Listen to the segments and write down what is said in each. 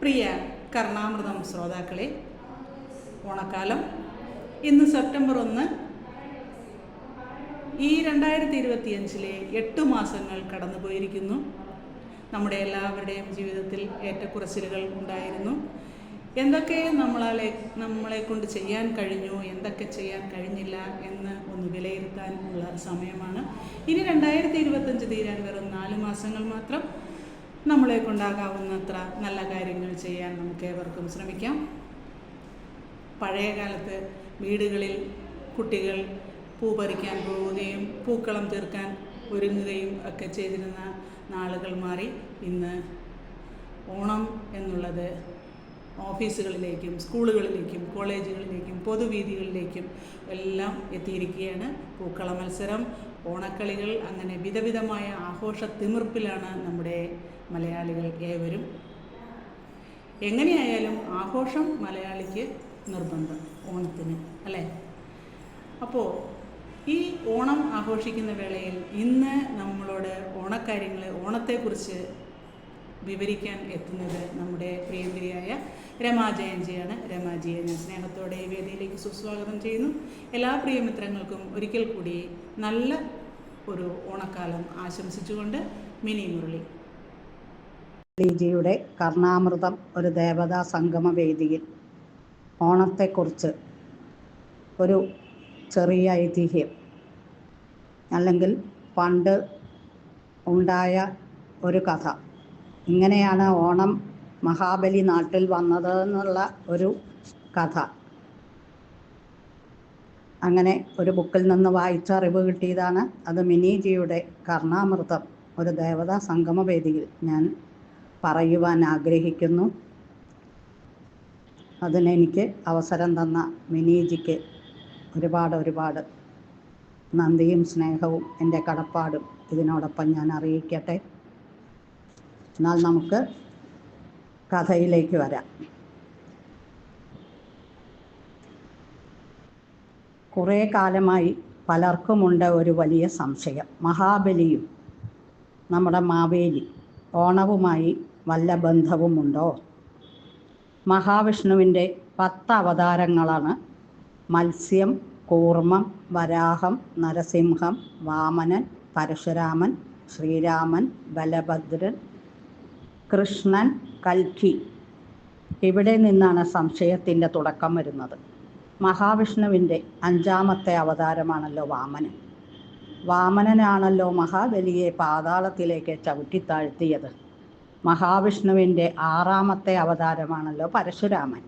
പ്രിയ കർണാമൃതം ശ്രോതാക്കളെ ഓണക്കാലം. ഇന്ന് സെപ്റ്റംബർ ഒന്ന്. ഈ രണ്ടായിരത്തി ഇരുപത്തിയഞ്ചിലെ എട്ട് മാസങ്ങൾ കടന്നു പോയിരിക്കുന്നു നമ്മുടെ എല്ലാവരുടെയും ജീവിതത്തിൽ ഏറ്റക്കുറച്ചിലുകൾ ഉണ്ടായിരുന്നു. എന്തൊക്കെ നമ്മളെ നമ്മളെ കൊണ്ട് ചെയ്യാൻ കഴിഞ്ഞു എന്തൊക്കെ ചെയ്യാൻ കഴിഞ്ഞില്ല എന്ന് ഒന്ന് വിലയിരുത്താനുള്ള സമയമാണ്. ഇനി രണ്ടായിരത്തി ഇരുപത്തഞ്ച് തീരാൻ വെറും നാല് മാസങ്ങൾ മാത്രം. നമ്മളെ കൊണ്ടാകാവുന്നത്ര നല്ല കാര്യങ്ങൾ ചെയ്യാൻ നമുക്ക് ഏവർക്കും ശ്രമിക്കാം. പഴയ കാലത്ത് വീടുകളിൽ കുട്ടികൾ പൂ പറിക്കാൻ പോവുകയും പൂക്കളം തീർക്കാൻ ഒരുങ്ങുകയും ഒക്കെ ചെയ്തിരുന്ന നാളുകൾ മാറി. ഇന്ന് ഓണം എന്നുള്ളത് ഓഫീസുകളിലേക്കും സ്കൂളുകളിലേക്കും കോളേജുകളിലേക്കും പൊതുവീതികളിലേക്കും എല്ലാം എത്തിയിരിക്കുകയാണ് പൂക്കള മത്സരം. ഓണക്കളികൾ അങ്ങനെ വിധവിധമായ ആഘോഷ തിമിർപ്പിലാണ് നമ്മുടെ മലയാളികൾ ഏവരും. എങ്ങനെയായാലും ആഘോഷം മലയാളിക്ക് നിർബന്ധം ഓണത്തിന് അല്ലേ? അപ്പോൾ ഈ ഓണം ആഘോഷിക്കുന്ന വേളയിൽ ഇന്ന് നമ്മളോട് ഓണക്കാര്യങ്ങൾ ഓണത്തെക്കുറിച്ച് വിവരിക്കാൻ എത്തുന്നത് നമ്മുടെ പ്രിയങ്കരിയായ രമാ ജയൻജിയാണ് രമാജിയെ ഞാൻ സ്നേഹത്തോടെ ഈ വേദിയിലേക്ക് സുസ്വാഗതം ചെയ്യുന്നു. എല്ലാ പ്രിയമിത്രങ്ങൾക്കും ഒരിക്കൽ കൂടി നല്ല ഒരു ഓണക്കാലം ആശംസിച്ചുകൊണ്ട് മിനി മുരളി. ജിയുടെ കർണാമൃതം ഒരു ദേവതാ സംഗമ വേദിയിൽ ഓണത്തെക്കുറിച്ച് ഒരു ചെറിയ ഐതിഹ്യം. അല്ലെങ്കിൽ പണ്ട് ഉണ്ടായ ഒരു കഥ. ഇങ്ങനെയാണ് ഓണം മഹാബലി നാട്ടിൽ വന്നത് എന്നുള്ള ഒരു കഥ. അങ്ങനെ ഒരു ബുക്കിൽ നിന്ന് വായിച്ച അറിവ് കിട്ടിയതാണ് അത് മിനിജിയുടെ കർണാമൃതം. ഒരു ദേവതാ സംഗമ വേദിയിൽ ഞാൻ പറയുവാൻ ആഗ്രഹിക്കുന്നു. അതിനെനിക്ക് അവസരം തന്ന മിനിജിക്ക് ഒരുപാട് ഒരുപാട് നന്ദിയും സ്നേഹവും എന്റെ കടപ്പാടും ഇതിനോടൊപ്പം ഞാൻ അറിയിക്കട്ടെ. എന്നാൽ നമുക്ക് കഥയിലേക്ക് വരാം. കുറേ കാലമായി പലർക്കുമുണ്ട് ഒരു വലിയ സംശയം. മഹാബലിയും നമ്മുടെ മാവേലി ഓണവുമായി വല്ല ബന്ധവുമുണ്ടോ? മഹാവിഷ്ണുവിന്റെ പത്ത് അവതാരങ്ങളാണ് മത്സ്യം കൂർമ്മം വരാഹം നരസിംഹം വാമനൻ പരശുരാമൻ ശ്രീരാമൻ ബലഭദ്രൻ കൃഷ്ണൻ കൽക്കി. ഇവിടെ നിന്നാണ് സംശയത്തിന്റെ തുടക്കം വരുന്നത്. മഹാവിഷ്ണുവിന്റെ അഞ്ചാമത്തെ അവതാരമാണല്ലോ വാമനൻ. വാമനനാണല്ലോ മഹാബലിയെ പാതാളത്തിലേക്ക് ചവിട്ടിത്താഴ്ത്തിയത്. മഹാവിഷ്ണുവിന്റെ ആറാമത്തെ അവതാരമാണല്ലോ പരശുരാമൻ.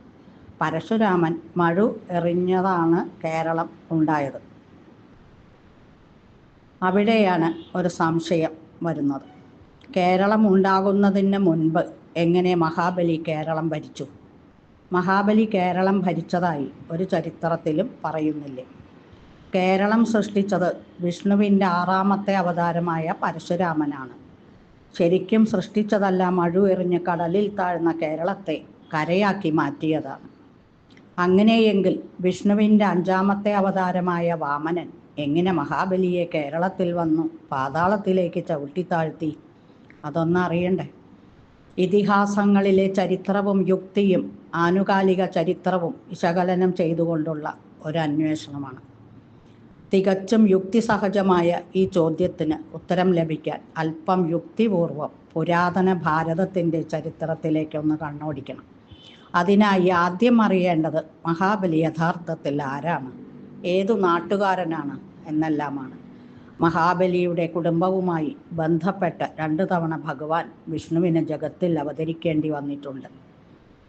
പരശുരാമൻ മഴു എറിഞ്ഞതാണ് കേരളം ഉണ്ടായത്. അവിടെയാണ് ഒരു സംശയം വരുന്നത്. കേരളം ഉണ്ടാകുന്നതിന് മുൻപ് എങ്ങനെ മഹാബലി കേരളം ഭരിച്ചു? മഹാബലി കേരളം ഭരിച്ചതായി ഒരു ചരിത്രത്തിലും പറയുന്നില്ലേ. കേരളം സൃഷ്ടിച്ചത് വിഷ്ണുവിന്റെ ആറാമത്തെ അവതാരമായ പരശുരാമനാണ്. ശരിക്കും സൃഷ്ടിച്ചതല്ല മഴു എറിഞ്ഞ് കടലിൽ താഴ്ന്ന കേരളത്തെ കരയാക്കി മാറ്റിയതാണ്. അങ്ങനെയെങ്കിൽ വിഷ്ണുവിന്റെ അഞ്ചാമത്തെ അവതാരമായ വാമനൻ എങ്ങനെ മഹാബലിയെ കേരളത്തിൽ വന്നു പാതാളത്തിലേക്ക് ചവിട്ടിത്താഴ്ത്തി അതൊന്നും അറിയണ്ടേ? ഇതിഹാസങ്ങളിലെ ചരിത്രവും യുക്തിയും ആനുകാലിക ചരിത്രവും വിശകലനം ചെയ്തുകൊണ്ടുള്ള ഒരു അന്വേഷണമാണ്. തികച്ചും യുക്തിസഹജമായ ഈ ചോദ്യത്തിന് ഉത്തരം ലഭിക്കാൻ അല്പം യുക്തിപൂർവം പുരാതന ഭാരതത്തിന്റെ ചരിത്രത്തിലേക്കൊന്ന് കണ്ണോടിക്കണം. അതിനായി ആദ്യം അറിയേണ്ടത് മഹാബലി യഥാർത്ഥത്തിൽ ആരാണ്? ഏതു നാട്ടുകാരനാണ്? എന്നെല്ലാമാണ്. മഹാബലിയുടെ കുടുംബവുമായി ബന്ധപ്പെട്ട് രണ്ടു തവണ ഭഗവാൻ വിഷ്ണുവിന് ജഗത്തിൽ അവതരിക്കേണ്ടി വന്നിട്ടുണ്ട്.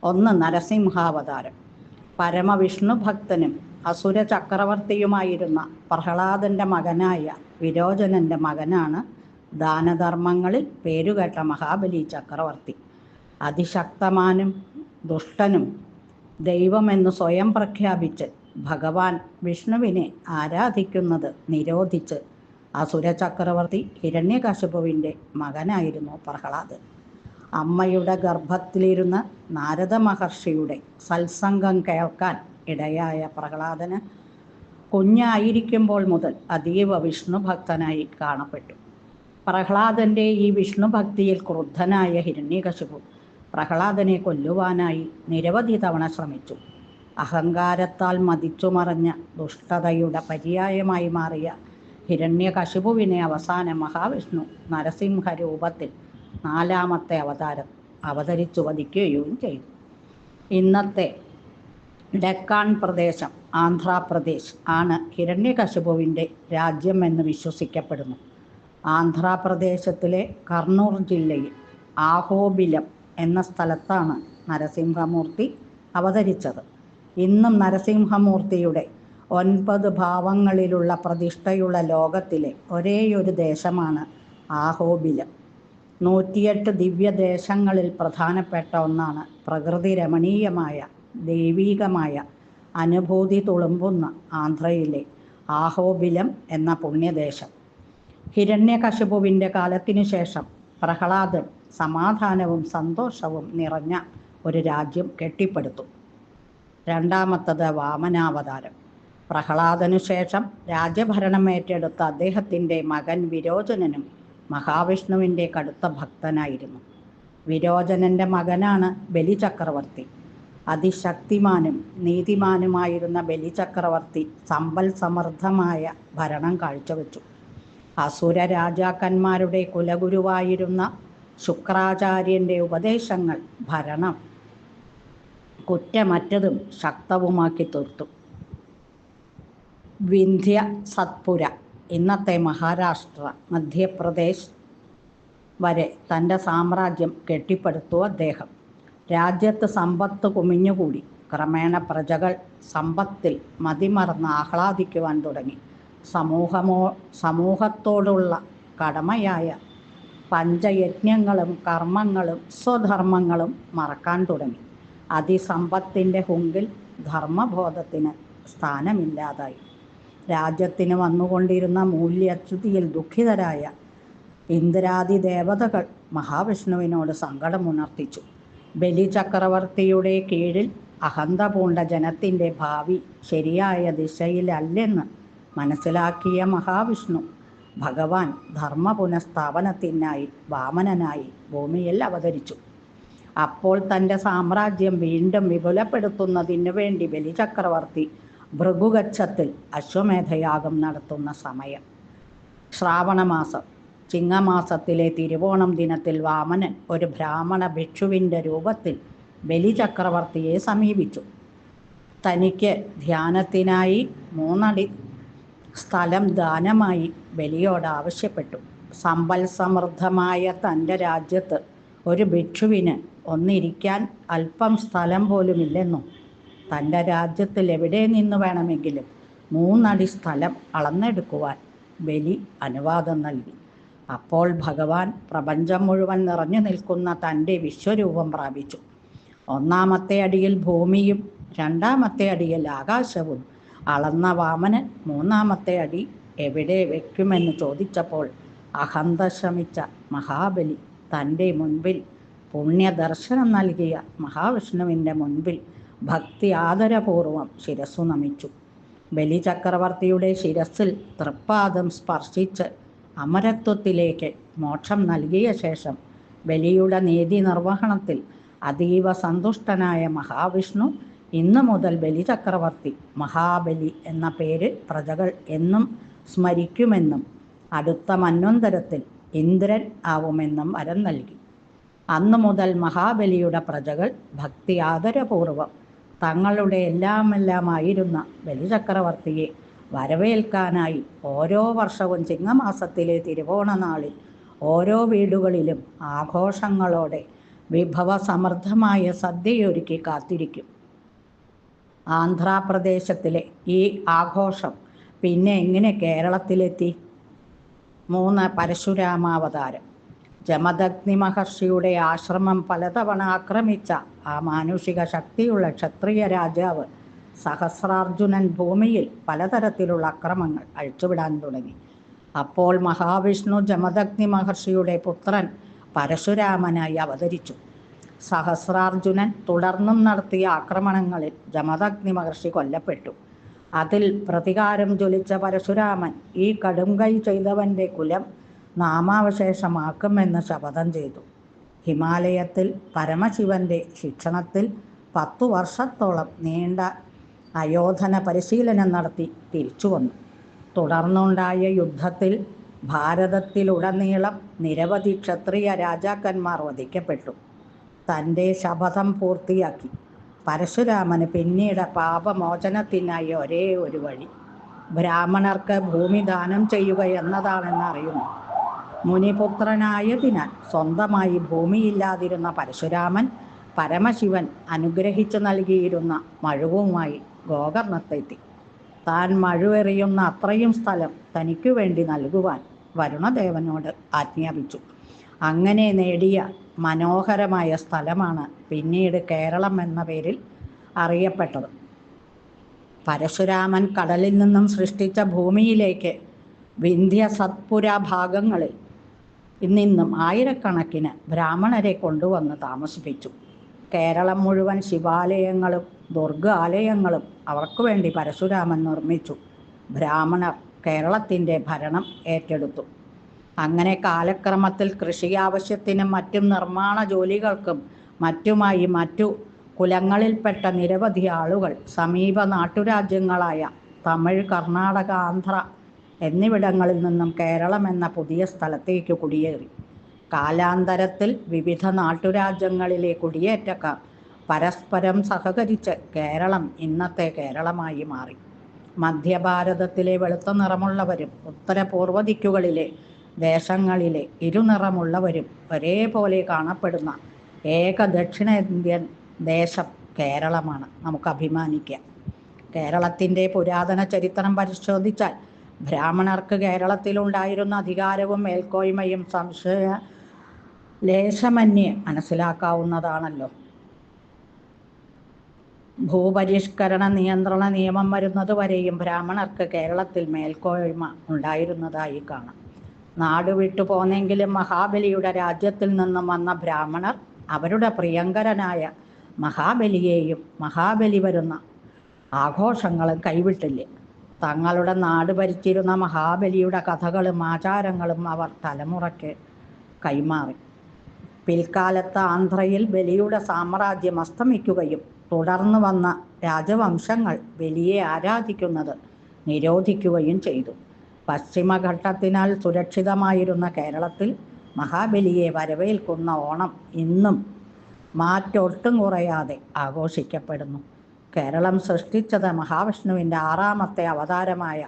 ഒന്ന് നരസിംഹാവതാരം. പരമവിഷ്ണു ഭക്തനും അസുര ചക്രവർത്തിയുമായിരുന്ന പ്രഹ്ലാദന്റെ മകനായ വിരോചനന്റെ മകനാണ് ദാനധർമ്മങ്ങളിൽ പേരുകേട്ട മഹാബലി ചക്രവർത്തി. അതിശക്തമാനും ദുഷ്ടനും ദൈവമെന്ന് സ്വയം പ്രഖ്യാപിച്ച് ഭഗവാൻ വിഷ്ണുവിനെ ആരാധിക്കുന്നത് നിരോധിച്ച് അസുര ചക്രവർത്തി ഹിരണ്യകശിപുവിന്റെ മകനായിരുന്നു പ്രഹ്ലാദ്. അമ്മയുടെ ഗർഭത്തിലിരുന്ന് നാരദ മഹർഷിയുടെ സത്സംഗം കേൾക്കാൻ ഇടയായ പ്രഹ്ലാദന് കുഞ്ഞായിരിക്കുമ്പോൾ മുതൽ അതീവ വിഷ്ണു ഭക്തനായി കാണപ്പെട്ടു. പ്രഹ്ലാദന്റെ ഈ വിഷ്ണു ഭക്തിയിൽ ക്രുദ്ധനായ ഹിരണ്യകശിപു പ്രഹ്ലാദനെ കൊല്ലുവാനായി നിരവധി തവണ ശ്രമിച്ചു. അഹങ്കാരത്താൽ മതിച്ചുമറഞ്ഞ ദുഷ്ടതയുടെ പര്യായമായി മാറിയ ഹിരണ്യകശിപുവിനെ അവസാനം മഹാവിഷ്ണു നരസിംഹ രൂപത്തിൽ നാലാമത്തെ അവതാരം അവതരിച്ചു വധിക്കുകയും ചെയ്തു. ഇന്നത്തെ ഡെക്കാൻ പ്രദേശം ആന്ധ്രാപ്രദേശ് ആണ് ഹിരണ്യകശിപുവിന്റെ രാജ്യം എന്ന് വിശ്വസിക്കപ്പെടുന്നു. ആന്ധ്രാപ്രദേശത്തിലെ കർണൂർ ജില്ലയിൽ ആഹോബിലം എന്ന സ്ഥലത്താണ് നരസിംഹമൂർത്തി അവതരിച്ചത്. ഇന്നും നരസിംഹമൂർത്തിയുടെ ഒൻപത് ഭാവങ്ങളിലുള്ള പ്രതിഷ്ഠയുള്ള ലോകത്തിലെ ഒരേയൊരു ദേശമാണ് ആഹോബിലം. നൂറ്റിയെട്ട് ദിവ്യദേശങ്ങളിൽ പ്രധാനപ്പെട്ട ഒന്നാണ് പ്രകൃതി രമണീയമായ ദൈവീകമായ അനുഭൂതി തുളുമ്പുന്ന ആന്ധ്രയിലെ ആഹോബിലം എന്ന പുണ്യദേശം. ഹിരണ്യകശുപുവിന്റെ കാലത്തിനു ശേഷം പ്രഹ്ലാദൻ സമാധാനവും സന്തോഷവും നിറഞ്ഞ ഒരു രാജ്യം കെട്ടിപ്പടുത്തു. രണ്ടാമത്തത് വാമനാവതാരം. പ്രഹ്ലാദനു ശേഷം രാജ്യഭരണം ഏറ്റെടുത്ത അദ്ദേഹത്തിന്റെ മകൻ വിരോചനനും മഹാവിഷ്ണുവിന്റെ കടുത്ത ഭക്തനായിരുന്നു. വിരോചനന്റെ മകനാണ് ബലിചക്രവർത്തി. അതിശക്തിമാനും നീതിമാനുമായിരുന്ന ബലിചക്രവർത്തി സമ്പൽ സമൃദ്ധമായ ഭരണം കാഴ്ചവെച്ചു. അസുര രാജാക്കന്മാരുടെ കുലഗുരുവായിരുന്ന ശുക്രാചാര്യന്റെ ഉപദേശങ്ങൾ ഭരണം കുറ്റമറ്റതും ശക്തവുമാക്കി തീർത്തു. വിന്ധ്യ സത്പുര ഇന്നത്തെ മഹാരാഷ്ട്ര മധ്യപ്രദേശ് വരെ തന്റെ സാമ്രാജ്യം കെട്ടിപ്പടുത്തു അദ്ദേഹം. രാജ്യത്ത് സമ്പത്ത് കുമിഞ്ഞുകൂടി. ക്രമേണ പ്രജകൾ സമ്പത്തിൽ മതിമറന്ന് ആഹ്ലാദിക്കുവാൻ തുടങ്ങി. സമൂഹമോ സമൂഹത്തോടുള്ള കടമയായ പഞ്ചയജ്ഞങ്ങളും കർമ്മങ്ങളും സ്വധർമ്മങ്ങളും മറക്കാൻ തുടങ്ങി. അതിസമ്പത്തിന്റെ ഹുങ്കിൽ ധർമ്മബോധത്തിന് സ്ഥാനമില്ലാതായി. രാജ്യത്തിന് വന്നുകൊണ്ടിരുന്ന മൂല്യച്യുതിയിൽ ദുഃഖിതരായ ഇന്ദ്രാദി ദേവതകൾ മഹാവിഷ്ണുവിനോട് സങ്കടമുണർത്തിച്ചു. ബലിചക്രവർത്തിയുടെ കീഴിൽ അഹന്ത പൂണ്ട ജനത്തിന്റെ ഭാവി ശരിയായ ദിശയിലല്ലെന്ന് മനസ്സിലാക്കിയ മഹാവിഷ്ണു ഭഗവാൻ ധർമ്മ പുനഃസ്ഥാപനത്തിനായി വാമനനായി ഭൂമിയിൽ അവതരിച്ചു. അപ്പോൾ തന്റെ സാമ്രാജ്യം വീണ്ടും വിപുലപ്പെടുത്തുന്നതിനു വേണ്ടി ബലിചക്രവർത്തി ഭൃഗുഗച്ഛത്തിൽ അശ്വമേധയാഗം നടത്തുന്ന സമയം. ശ്രാവണമാസം. ചിങ്ങമാസത്തിലെ തിരുവോണം ദിനത്തിൽ വാമനൻ ഒരു ബ്രാഹ്മണ ഭിക്ഷുവിന്റെ രൂപത്തിൽ ബലിചക്രവർത്തിയെ സമീപിച്ചു. തനിക്ക് ധ്യാനത്തിനായി മൂന്നടി സ്ഥലം ദാനമായി ബലിയോട് ആവശ്യപ്പെട്ടു. സമ്പൽ സമൃദ്ധമായ തന്റെ രാജ്യത്ത് ഒരു ഭിക്ഷുവിന് ഒന്നിരിക്കാൻ അല്പം സ്ഥലം പോലുമില്ലെന്നും തന്റെ രാജ്യത്തിൽ എവിടെ നിന്ന് വേണമെങ്കിലും മൂന്നടി സ്ഥലം അളന്നെടുക്കുവാൻ ബലി അനുവാദം നൽകി. അപ്പോൾ ഭഗവാൻ പ്രപഞ്ചം മുഴുവൻ നിറഞ്ഞു നിൽക്കുന്ന തന്റെ വിശ്വരൂപം പ്രാപിച്ചു. ഒന്നാമത്തെ അടിയിൽ ഭൂമിയും രണ്ടാമത്തെ അടിയിൽ ആകാശവും അളന്ന വാമനൻ മൂന്നാമത്തെ അടി എവിടെ വയ്ക്കുമെന്ന് ചോദിച്ചപ്പോൾ അഹന്ത ശ്രമിച്ച മഹാബലി തന്റെ മുൻപിൽ പുണ്യദർശനം നൽകിയ മഹാവിഷ്ണുവിന്റെ മുൻപിൽ ഭക്തി ആദരപൂർവം ശിരസ്സു നമിച്ചു. ബലിചക്രവർത്തിയുടെ ശിരസ്സിൽ തൃപ്പാദം സ്പർശിച്ച് അമരത്വത്തിലേക്ക് മോക്ഷം നൽകിയ ശേഷം ബലിയുടെ നീതി നിർവഹണത്തിൽ അതീവ സന്തുഷ്ടനായ മഹാവിഷ്ണു ഇന്നു മുതൽ ബലിചക്രവർത്തി മഹാബലി എന്ന പേര് പ്രജകൾ എന്നും സ്മരിക്കുമെന്നും അടുത്ത മന്വന്തരത്തിൽ ഇന്ദ്രൻ ആവുമെന്നും വരം നൽകി. അന്നു മുതൽ മഹാബലിയുടെ പ്രജകൾ ഭക്തി ആദരപൂർവം തങ്ങളുടെ എല്ലാമെല്ലാമായിരുന്ന ബലിചക്രവർത്തിയെ വരവേൽക്കാനായി ഓരോ വർഷവും ചിങ്ങമാസത്തിലെ തിരുവോണനാളിൽ ഓരോ വീടുകളിലും ആഘോഷങ്ങളോടെ വിഭവസമൃദ്ധമായ സദ്യയൊരുക്കി കാത്തിരിക്കും. ആന്ധ്രാപ്രദേശത്തിലെ ഈ ആഘോഷം പിന്നെ എങ്ങനെ കേരളത്തിലെത്തി? മൂന്ന് പരശുരാമാവതാരം. ജമദഗ്നി മഹർഷിയുടെ ആശ്രമം പലതവണ ആക്രമിച്ച ആ മാനുഷിക ശക്തിയുള്ള ക്ഷത്രിയ രാജാവ് സഹസ്രാർജുനൻ ഭൂമിയിൽ പലതരത്തിലുള്ള അക്രമങ്ങൾ അഴിച്ചുവിടാൻ തുടങ്ങി. അപ്പോൾ മഹാവിഷ്ണു ജമദഗ്നി മഹർഷിയുടെ പുത്രൻ പരശുരാമനായി അവതരിച്ചു. സഹസ്രാർജുനൻ തുടർന്നും നടത്തിയ ആക്രമണങ്ങളിൽ ജമദഗ്നി മഹർഷി കൊല്ലപ്പെട്ടു. അതിൽ പ്രതികാരം ജ്വലിച്ച പരശുരാമൻ ഈ കടുംകൈ ചെയ്തവന്റെ കുലം നാമാവശേഷമാക്കുമെന്ന് ശപഥം ചെയ്തു. ഹിമാലയത്തിൽ പരമശിവന്റെ ശിക്ഷണത്തിൽ പത്തു വർഷത്തോളം നീണ്ട അയോധന പരിശീലനം നടത്തി തിരിച്ചു വന്നു. തുടർന്നുണ്ടായ യുദ്ധത്തിൽ ഭാരതത്തിലുടനീളം നിരവധി ക്ഷത്രിയ രാജാക്കന്മാർ വധിക്കപ്പെട്ടു. തന്റെ ശപഥം പൂർത്തിയാക്കി. പരശുരാമന് പിന്നീട് പാപമോചനത്തിനായി ഒരേ ഒരു വഴി. ബ്രാഹ്മണർക്ക് ഭൂമി ദാനം ചെയ്യുക എന്നതാണെന്ന് അറിയുന്നു മുനിപുത്രനായതിനാൽ സ്വന്തമായി ഭൂമിയില്ലാതിരുന്ന പരശുരാമൻ പരമശിവൻ അനുഗ്രഹിച്ചു നൽകിയിരുന്ന മഴുവുമായി ഗോകർണത്തെത്തി. താൻ മഴുവെറിയുന്ന അത്രയും സ്ഥലം തനിക്കു വേണ്ടി നൽകുവാൻ വരുണദേവനോട് ആജ്ഞാപിച്ചു. അങ്ങനെ നേടിയ മനോഹരമായ സ്ഥലമാണ് പിന്നീട് കേരളം എന്ന പേരിൽ അറിയപ്പെട്ടത്. പരശുരാമൻ കടലിൽ നിന്നും സൃഷ്ടിച്ച ഭൂമിയിലേക്ക് വിന്ധ്യ സത്പുര ഭാഗങ്ങളിൽ നിന്നും ആയിരക്കണക്കിന് ബ്രാഹ്മണരെ കൊണ്ടുവന്ന് താമസിപ്പിച്ചു. കേരളം മുഴുവൻ ശിവാലയങ്ങളും ദുർഗാലയങ്ങളും അവർക്കു വേണ്ടി പരശുരാമൻ നിർമ്മിച്ചു. ബ്രാഹ്മണർ കേരളത്തിന്റെ ഭരണം ഏറ്റെടുത്തു. അങ്ങനെ കാലക്രമത്തിൽ കൃഷി ആവശ്യത്തിനും മറ്റും നിർമ്മാണ ജോലികൾക്കും മറ്റുമായി മറ്റു കുലങ്ങളിൽപ്പെട്ട നിരവധി ആളുകൾ സമീപ നാട്ടുരാജ്യങ്ങളായ തമിഴ് കർണാടക ആന്ധ്ര എന്നിവിടങ്ങളിൽ നിന്നും കേരളം എന്ന പുതിയ സ്ഥലത്തേക്ക് കുടിയേറി. കാലാന്തരത്തിൽ വിവിധ നാട്ടുരാജ്യങ്ങളിലെ കുടിയേറ്റക്കാർ പരസ്പരം സഹകരിച്ച് കേരളം ഇന്നത്തെ കേരളമായി മാറി. മധ്യഭാരതത്തിലെ വെളുത്ത നിറമുള്ളവരും ഉത്തരപൂർവ ദിക്കുകളിലെ ദേശങ്ങളിലെ ഇരുനിറമുള്ളവരും ഒരേപോലെ കാണപ്പെടുന്ന ഏക ദക്ഷിണേന്ത്യൻ ദേശം കേരളമാണ്. നമുക്ക് അഭിമാനിക്കാം. കേരളത്തിന്റെ പുരാതന ചരിത്രം പരിശോധിച്ചാൽ ബ്രാഹ്മണർക്ക് കേരളത്തിലുണ്ടായിരുന്ന അധികാരവും മേൽക്കോയ്മയും സംശയ ലേശമന്യേ മനസ്സിലാക്കാവുന്നതാണല്ലോ. ഭൂപരിഷ്കരണ നിയന്ത്രണ നിയമം വരുന്നത് വരെയും ബ്രാഹ്മണർക്ക് കേരളത്തിൽ മേൽക്കോയ്മ ഉണ്ടായിരുന്നതായി കാണാം. നാട് വിട്ടു പോന്നെങ്കിലും മഹാബലിയുടെ രാജ്യത്തിൽ നിന്നും വന്ന ബ്രാഹ്മണർ അവരുടെ പ്രിയങ്കരനായ മഹാബലിയെയും മഹാബലി വരുന്ന ആഘോഷങ്ങളും കൈവിട്ടില്ല. തങ്ങളുടെ നാട് ഭരിച്ചിരുന്ന മഹാബലിയുടെ കഥകളും ആചാരങ്ങളും അവർ തലമുറയ്ക്ക് കൈമാറി. പിൽക്കാലത്ത് ആന്ധ്രയിൽ ബലിയുടെ സാമ്രാജ്യം അസ്തമിക്കുകയും തുടർന്നു വന്ന രാജവംശങ്ങൾ ബലിയെ ആരാധിക്കുന്നത് നിരോധിക്കുകയും ചെയ്തു. പശ്ചിമഘട്ടത്തിനാൽ സുരക്ഷിതമായിരുന്ന കേരളത്തിൽ മഹാബലിയെ വരവേൽക്കുന്ന ഓണം ഇന്നും മാറ്റൊട്ടും കുറയാതെ ആഘോഷിക്കപ്പെടുന്നു. കേരളം സൃഷ്ടിച്ചത് മഹാവിഷ്ണുവിന്റെ ആറാമത്തെ അവതാരമായ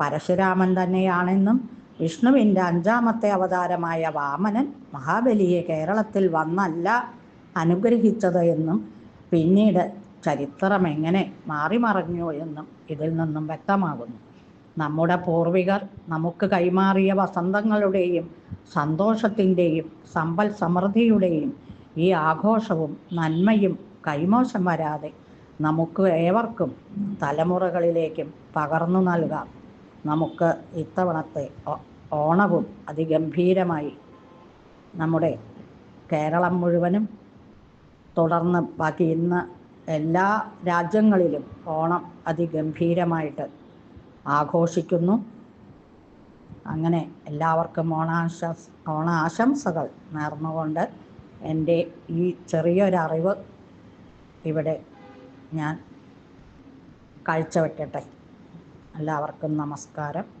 പരശുരാമൻ തന്നെയാണെന്നും വിഷ്ണുവിന്റെ അഞ്ചാമത്തെ അവതാരമായ വാമനൻ മഹാബലിയെ കേരളത്തിൽ വന്നല്ല അനുഗ്രഹിച്ചത് എന്നും പിന്നീട് ചരിത്രം എങ്ങനെ മാറിമറിഞ്ഞു എന്നും ഇതിൽ നിന്നും വ്യക്തമാകുന്നു. നമ്മുടെ പൂർവികർ നമുക്ക് കൈമാറിയ വസന്തങ്ങളുടെയും സന്തോഷത്തിന്റെയും സമ്പൽ സമൃദ്ധിയുടെയും ഈ ആഘോഷവും നന്മയും കൈമോശം വരാതെ നമുക്ക് ഏവർക്കും തലമുറകളിലേക്കും പകർന്നു നൽകാം. നമുക്ക് ഇത്തവണത്തെ ഓണവും അതിഗംഭീരമായി നമ്മുടെ കേരളം മുഴുവനും തുടർന്ന് ബാക്കി ഇന്ന് എല്ലാ രാജ്യങ്ങളിലും ഓണം അതിഗംഭീരമായിട്ട് ആഘോഷിക്കുന്നു. അങ്ങനെ എല്ലാവർക്കും ഓണാശംസ ഓണാശംസകൾ നേർന്നുകൊണ്ട് എന്റെ ഈ ചെറിയൊരറിവ് ഇവിടെ ഞാൻ കാഴ്ചവെക്കട്ടെ. എല്ലാവർക്കും നമസ്കാരം.